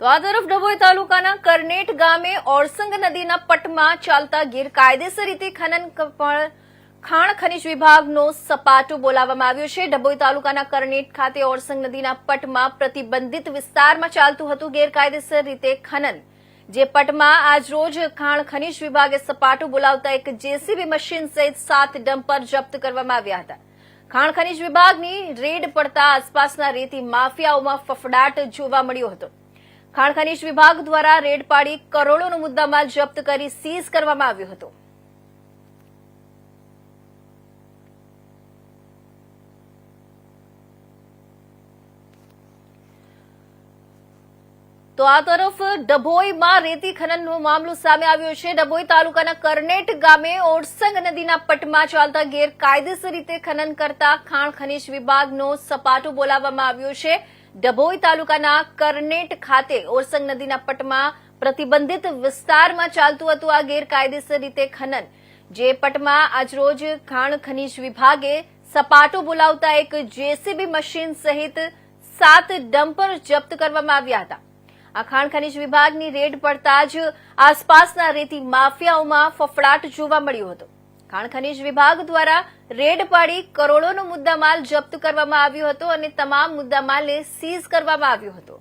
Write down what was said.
તો આ તરફ ડભોઈ તાલુકાના કરનેટ ગામે ઓરસંગ નદીના પટમાં ચાલતા ગેરકાયદેસર રીતે ખનન ખાણ ખનિજ વિભાગનો સપાટો બોલાવવામાં આવ્યો છે. ડભોઈ તાલુકાના કરનેટ ખાતે ઓરસંગ નદીના પટમાં પ્રતિબંધિત વિસ્તારમાં ચાલતું હતું ગેરકાયદેસર રીતે ખનન, જે પટમાં આજરોજ ખાણ ખનિજ વિભાગે સપાટો બોલાવતા એક જેસીબી મશીન સહિત સાત ડમ્પર જપ્ત કરવામાં આવ્યા હતા. ખાણ ખનિજ વિભાગની રેડ પડતા આસપાસના રેતી માફિયાઓમાં ફફડાટ જોવા મળ્યો હતો. ખાણ વિભાગ દ્વારા રેડ પાડી કરોડોનો મુદ્દામાલ જપ્ત કરી સીઝ કરવામાં આવ્યો હતો. તો આ તરફ ડભોઈમાં રેતી ખનનનો મામલો સામે આવ્યો છે. ડભોઈ તાલુકાના કરનેટ ગામે ઓરસંગ નદીના પટમાં ચાલતા ગેરકાયદેસર રીતે ખનન કરતા ખાણ ખનીજ વિભાગનો સપાટો બોલાવવામાં આવ્યો છે. ડભોઈ તાલુકાના કરનેટ ખાતે ઓરસંગ નદીના પટમાં પ્રતિબંધિત વિસ્તારમાં ચાલતું હતું આ ગેરકાયદેસર રીતે ખનન. જે પટમાં આજરોજ ખાણ ખનીજ વિભાગે સપાટો બોલાવતા એક જેસીબી મશીન સહિત સાત ડમ્પર જપ્ત કરવામાં આવ્યા હતા. આ ખાણ ખનીજ વિભાગની રેડ પડતા જ આસપાસના રેતી માફિયાઓમાં ફફડાટ જોવા મળ્યો હતો. ખાણ ખનીજ વિભાગ દ્વારા રેડ પાડી કરોડોનો મુદ્દામાલ જપ્ત કરવામાં આવ્યો હતો અને તમામ મુદ્દામાલને સીઝ કરવામાં આવ્યો હતો.